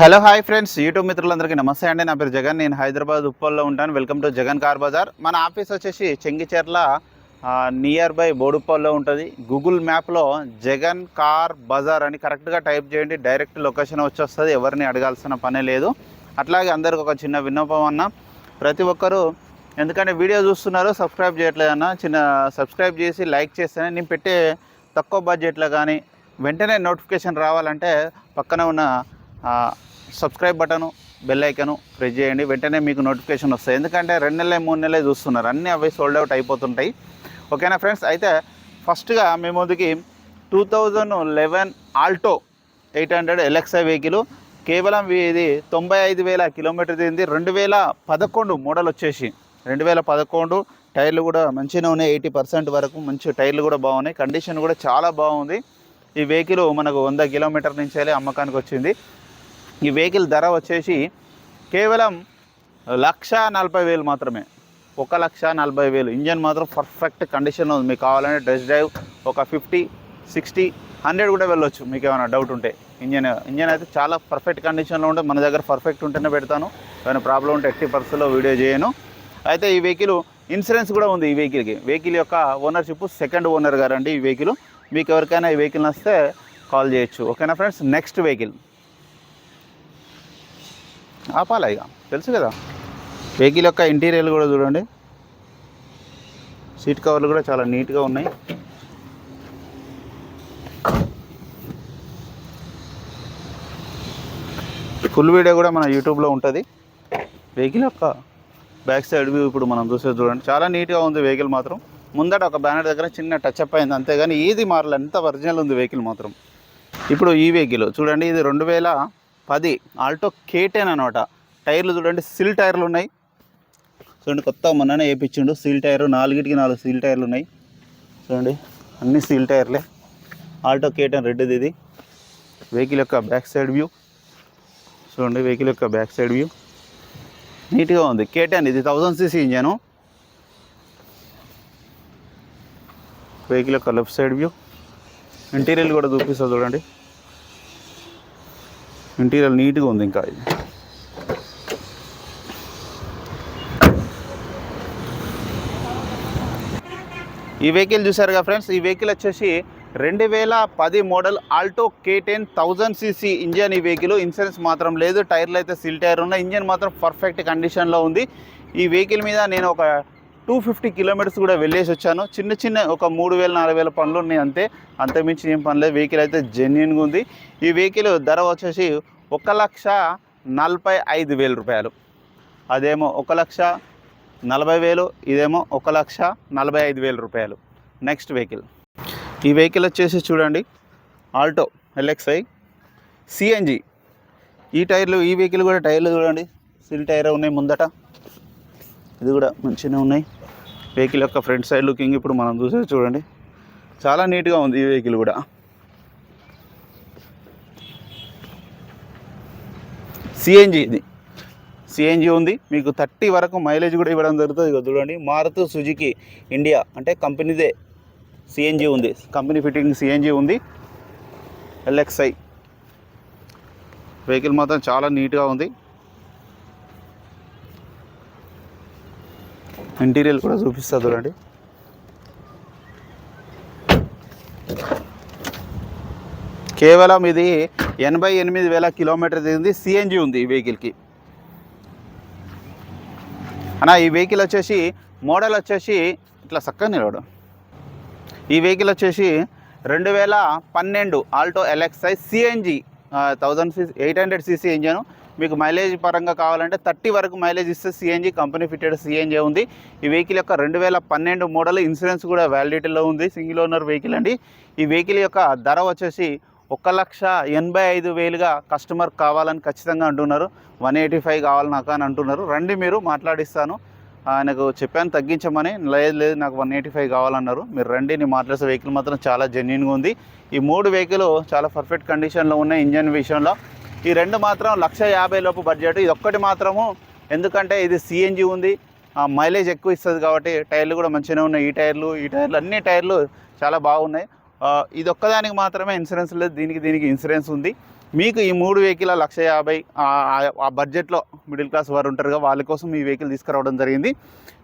Hello hi friends. YouTube మిత్రులందరికీ నమస్తే అండి. నా పేరు జగన్. నేను హైదరాబాద్ ఉప్పల్లో ఉంటాను. Welcome to Jagan car Bazar. మన ఆఫీస్ వచ్చేసి చెంగిచెర్ల నియర్ బై బోడుప్పల్లో ఉంటుంది. గూగుల్ మ్యాప్లో జగన్ కార్ బజార్ అని కరెక్ట్గా టైప్ చేయండి. డైరెక్ట్ లొకేషన్ వచ్చేస్తుంది. ఎవరిని అడగాల్సిన పనే లేదు. అట్లాగే అందరికి ఒక చిన్న విన్నపం అన్న. ప్రతి ఒక్కరూ ఎందుకంటే వీడియో చూస్తున్నారు సబ్స్క్రైబ్ చేయట్లేదన్నా చిన్న సబ్స్క్రైబ్ చేసి లైక్ చేస్తేనే నేను పెట్టే తక్కువ బడ్జెట్లో కానీ వెంటనే నోటిఫికేషన్ రావాలంటే పక్కన ఉన్న subscribe button bell icon press చేయండి. వెంటనే మీకు నోటిఫికేషన్ వస్తాయి. ఎందుకంటే రెండు నెలలే మూడు నెలలే చూస్తున్నారు. అన్నీ అవి సోల్డ్ అవుట్ అయిపోతుంటాయి. ఓకేనా ఫ్రెండ్స్ అయితే ఫస్ట్గా మీ ముందుకి two thousand eleven Alto eight hundred Alexa vehicle కేవలం ఇది తొంభై ఐదు వేల కిలోమీటర్ తింది రెండు వేల పదకొండు మోడల్ వచ్చేసి. రెండు వేల పదకొండు టైర్లు కూడా మంచిగా ఉన్నాయి. ఎయిటీ పర్సెంట్ వరకు మంచి టైర్లు కూడా బాగున్నాయి. కండిషన్ కూడా చాలా బాగుంది. ఈ వెహికల్ మనకు వంద కిలోమీటర్ నుంచి వెళ్ళి అమ్మకానికి వచ్చింది. ఈ వెహికల్ ధర వచ్చేసి కేవలం లక్ష నలభై వేలు మాత్రమే. ఒక లక్ష నలభై వేలు. ఇంజన్ మాత్రం పర్ఫెక్ట్ కండిషన్లో ఉంది. మీకు కావాలంటే డ్రెస్ డ్రైవ్ ఒక ఫిఫ్టీ సిక్స్టీ హండ్రెడ్ కూడా వెళ్ళొచ్చు. మీకు ఏమైనా డౌట్ ఉంటే. ఇంజన్ ఇంజన్ అయితే చాలా పర్ఫెక్ట్ కండిషన్లో ఉంటే మన దగ్గర పర్ఫెక్ట్ ఉంటేనే పెడతాను. ఏమైనా ప్రాబ్లం ఉంటే ఎట్టి పర్సన్లో వీడియో చేయను. అయితే ఈ వెహికల్ ఇన్సూరెన్స్ కూడా ఉంది ఈ వెహికల్కి. వెహికల్ యొక్క ఓనర్షిప్ సెకండ్ ఓనర్ గారండి ఈ వెహికల్. మీకు ఎవరికైనా ఈ వెహికల్ వస్తే కాల్ చేయొచ్చు. ఓకేనా ఫ్రెండ్స్? Next vehicle. ఆపాలా ఇక? తెలుసు కదా. వెహికల్ యొక్క ఇంటీరియర్ కూడా చూడండి. సీట్ కవర్లు కూడా చాలా నీట్గా ఉన్నాయి. ఫుల్ వీడియో కూడా మన యూట్యూబ్లో ఉంటుంది. వెహికల్ యొక్క బ్యాక్ సైడ్ వ్యూ ఇప్పుడు మనం చూసేది చూడండి. చాలా నీట్గా ఉంది వెహికల్ మాత్రం. ముందట ఒక బ్యానర్ దగ్గర చిన్న టచ్ అప్ అయింది అంతేగాని ఏది మారలేదు ఎంత ఒరిజినల్ ఉంది వెహికల్ మాత్రం. ఇప్పుడు ఈ వెహికల్ చూడండి ఇది రెండు వేల పది ఆల్టో కేటెన్ అనమాట. టైర్లు చూడండి సిల్ టైర్లు ఉన్నాయి. చూడండి కొత్త మొన్ననే వేయించిండు సీల్ టైర్ నాలుగిటికి నాలుగు సీల్ టైర్లు ఉన్నాయి. చూడండి అన్ని సీల్ టైర్లే. ఆల్టో కేటన్ రెడ్డిది ఇది. వెహికల్ యొక్క బ్యాక్ సైడ్ వ్యూ చూడండి వెహికల్ యొక్క బ్యాక్ సైడ్ వ్యూ నీట్గా ఉంది. కేటన్ ఇది థౌజండ్ సీసీ ఇంజను వెహికల్ యొక్క లెఫ్ట్ సైడ్ వ్యూ ఇంటీరియర్ కూడా చూపిస్తా చూడండి. ఇంటీరియర్ నీట్గా ఉంది ఇంకా. ఇది ఈ వెహికల్ చూసారుగా ఫ్రెండ్స్ ఈ వెహికల్ వచ్చేసి రెండు వేల పది model Alto K ten thousand CC engine ఈ వెహికల్ ఇన్సూరెన్స్ మాత్రం లేదు టైర్లు అయితే సిల్ టైర్ ఉన్నాయి. ఇంజన్ మాత్రం పర్ఫెక్ట్ కండిషన్లో ఉంది. ఈ వెహికల్ మీద నేను ఒక టూ ఫిఫ్టీ కిలోమీటర్స్ కూడా వెళ్ళేసి వచ్చాను. చిన్న చిన్న ఒక మూడు వేల నాలుగు వేల పనులు ఉన్నాయి అంతే. అంతమించి ఏం పనిలేదు వెహికల్ అయితే జెన్యున్గా ఉంది. ఈ వెహికల్ ధర వచ్చేసి ఒక లక్ష నలభై ఐదు వేల రూపాయలు. అదేమో ఒక లక్ష నలభై వేలు ఇదేమో ఒక లక్ష నలభై ఐదు వేల రూపాయలు. నెక్స్ట్ వెహికల్ ఈ వెహికల్ వచ్చేసి చూడండి. ఆల్టో ఎల్ఎక్స్ఐ సిఎన్జి ఈ టైర్లు ఈ వెహికల్ కూడా టైర్లు చూడండి. సిల్ టైర్ ఉన్నాయి ముందట. ఇది కూడా మంచిగానే ఉన్నాయి. వెహికల్ యొక్క ఫ్రంట్ సైడ్ లుకింగ్ ఇప్పుడు మనం చూసే చూడండి. చాలా నీట్గా ఉంది ఈ వెహికల్ కూడా. సిఎన్జి ఇది. సిఎన్జి ఉంది. మీకు థర్టీ వరకు మైలేజ్ కూడా ఇవ్వడం జరుగుతుంది. ఇక చూడండి. మారుతు సుజుకి ఇండియా అంటే కంపెనీదే సిఎన్జి ఉంది. కంపెనీ ఫిట్టింగ్ సిఎన్జి ఉంది. ఎల్ఎక్స్ఐ వెహికల్ మాత్రం చాలా నీట్గా ఉంది. ఇంటీరియర్ కూడా చూపిస్తా చూడండి. కేవలం ఇది ఎనభై ఎనిమిది వేల కిలోమీటర్ తిరిగింది సిఎన్జి ఉంది ఈ వెహికల్కి అన్న ఈ వెహికల్ వచ్చేసి మోడల్ వచ్చేసి ఇట్లా చక్కగా నిలవడం ఈ వెహికల్ వచ్చేసి రెండు వేల పన్నెండు Alto LXi CNG thousand cc eight hundred cc engine మీకు మైలేజ్ పరంగా కావాలంటే థర్టీ వరకు మైలేజ్ ఇస్తే సిఎన్జి కంపెనీ ఫిటెడ్ సిఎన్జి ఉంది. ఈ వెహికల్ యొక్క రెండు వేల పన్నెండు మోడల్ ఇన్సూరెన్స్ కూడా వ్యాలిడిటీలో ఉంది సింగిల్ ఓనర్ వెహికల్ అండి. ఈ వెహికల్ యొక్క ధర వచ్చేసి ఒక లక్ష ఎనభై ఐదు వేలుగా కస్టమర్ కావాలని ఖచ్చితంగా అంటున్నారు. వన్ ఎయిటీ ఫైవ్ కావాలి నాకు అని అంటున్నారు. రండి మీరు మాట్లాడిస్తాను. ఆయనకు చెప్పాను తగ్గించమని లేదు లేదు నాకు వన్ ఎయిటీ ఫైవ్ కావాలన్నారు. మీరు రండి నేను మాట్లాడే వెహికల్ మాత్రం చాలా జెన్యున్గా ఉంది. ఈ మూడు వెహికల్ చాలా పర్ఫెక్ట్ కండిషన్లో ఉన్నాయి ఇంజన్ విషయంలో. ఈ రెండు మాత్రం లక్ష యాభై లోపు బడ్జెట్ ఇది ఒక్కటి మాత్రము. ఎందుకంటే ఇది సిఎన్జి ఉంది. ఆ మైలేజ్ ఎక్కువ ఇస్తుంది కాబట్టి టైర్లు కూడా మంచిగానే ఉన్నాయి. ఈ టైర్లు ఈ టైర్లు అన్ని టైర్లు చాలా బాగున్నాయి. ఇది ఒక్కదానికి మాత్రమే ఇన్సూరెన్స్ లేదు. దీనికి దీనికి ఇన్సూరెన్స్ ఉంది. మీకు ఈ మూడు వెహికల్ లక్ష యాభై ఆ- ఆ బడ్జెట్లో మిడిల్ క్లాస్ వారు ఉంటారుగా వాళ్ళ కోసం ఈ వెహికల్ తీసుకురావడం జరిగింది.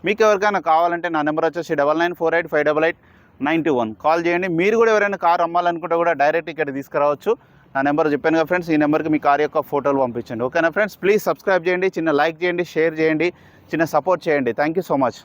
మీకు ఎవరికైనా కావాలంటే నా నెంబర్ వచ్చేసి double nine four eight five double eight nine one. Call చేయండి. మీరు కూడా ఎవరైనా కార్ అమ్మాలనుకుంటే కూడా డైరెక్ట్ ఇక్కడ తీసుకురావచ్చు. నా నెంబర్ చెప్పాను కదా ఫ్రెండ్స్ ఈ నెంబర్కి మీ కార్ యొక్క ఫోటోలు పంపించండి. ఓకేనా ఫ్రెండ్స్? ప్లీజ్ సబ్స్క్రైబ్ చేయండి. చిన్న లైక్ చేయండి షేర్ చేయండి. చిన్న సపోర్ట్ చేయండి. Thank you so much.